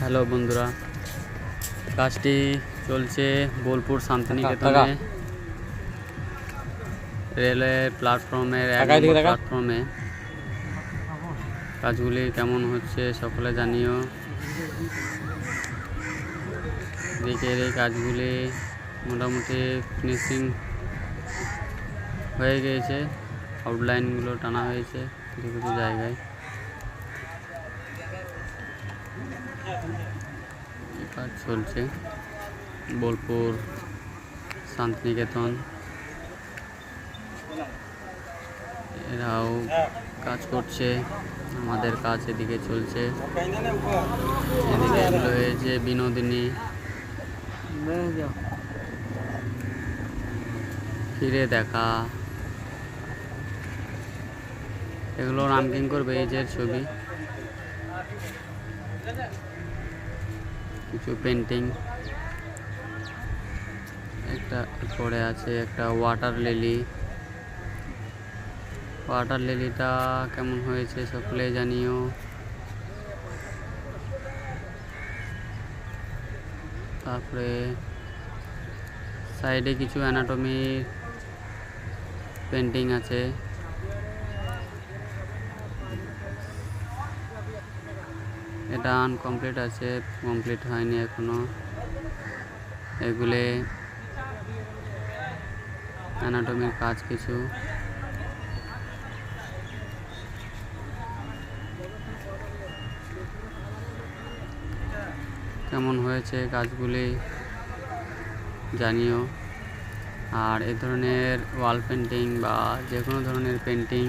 Hello বন্ধুরা কাজটি চলছে বোলপুর শান্তিনিকেতনে। রেলওয়ে প্ল্যাটফর্মের। প্ল্যাটফর্মে। কাজগুলি কেমন হচ্ছে সকলে জানিও। দিকের এই কাজগুলি মোটামুটি ফিনিশিং হয়ে গিয়েছে আউটলাইনগুলো টানা হয়েছে কিছু কিছু জায়গায়। কাজ চলছে। বোলপুর, শান্তিনিকেতন। এরাও কাজ করছে, আমাদের কাজ এদিকে চলছে। এদিকে এগুলো হয়েছে বিনোদিনী। ফিরে দেখা। এগুলো রামকিং করবে ছবি। কিছু পেন্টিং একটা পড়ে আছে, একটা ওয়াটার লিলি ওয়াটার লিলিটা কেমন হয়েছে সকলে জানিও। তারপরে সাইডে কিছু অ্যানাটমি পেন্টিং আছে। এটা আনকমপ্লিট আছে কমপ্লিট হয়নি এখনও। এগুলি অ্যানাটমির কাজ কিছু। কেমন হয়েছে কাজগুলি জানিও। আর এ ধরনের ওয়াল পেন্টিং বা যে কোনো ধরনের পেন্টিং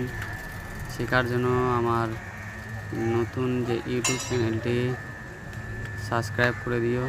শেখার জন্য আমার নতুন যে ইউটিউব চ্যানেলটি সাবস্ক্রাইব করে দিও।